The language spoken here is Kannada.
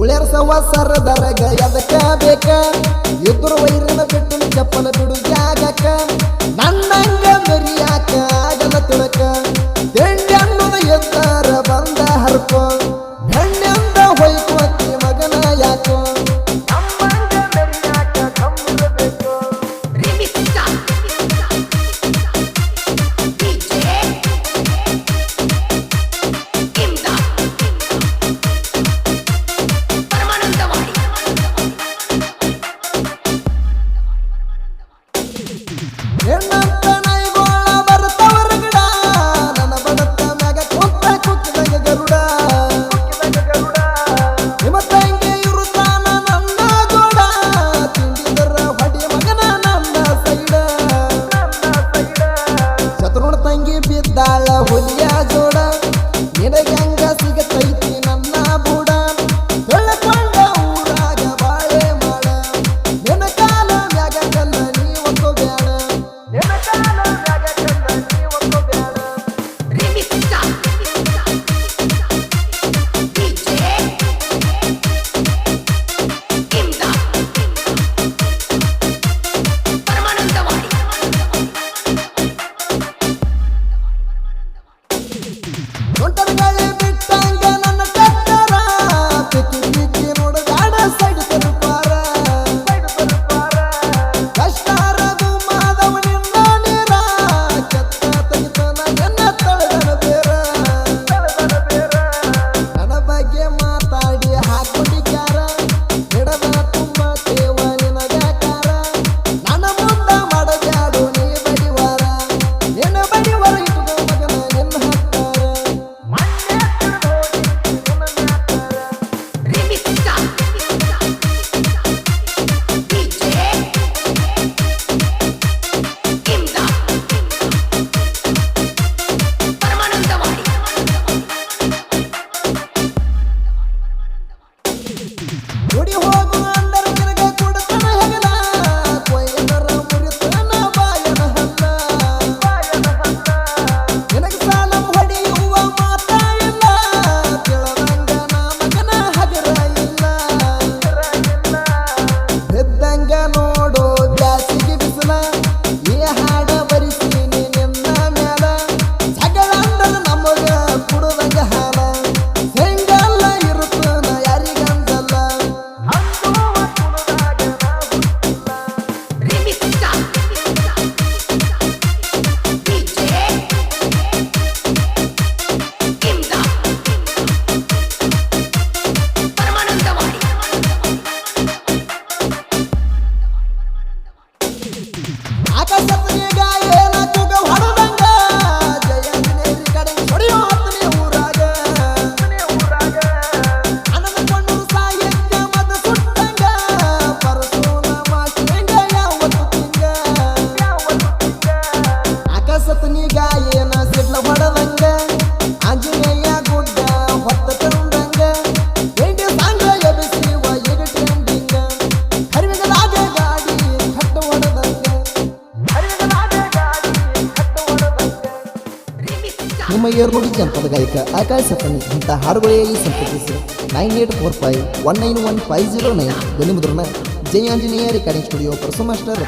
ಉಳೆರ್ಸವ ಸರದರಗ ಎದಕ್ಕ ಬೇಕ? ಇದ್ರ ವೈರನ ಬಿಟ್ಟು ಚಪ್ಪಲ ఒంటరిగా ಸತನಿಗ ಗುಡ್ಡ ಜನಪದ ಗಾಯಕ ಆಕಾಶ ಇಂಥ ಹಾಡುಗಳಿಗೆ ಸಂಪರ್ಕಿಸಿ nine eight four five one nine one five zero nine. ಧ್ವನಿ ಮುದ್ರಣ Jaya Anjaneya recording studio Prasu master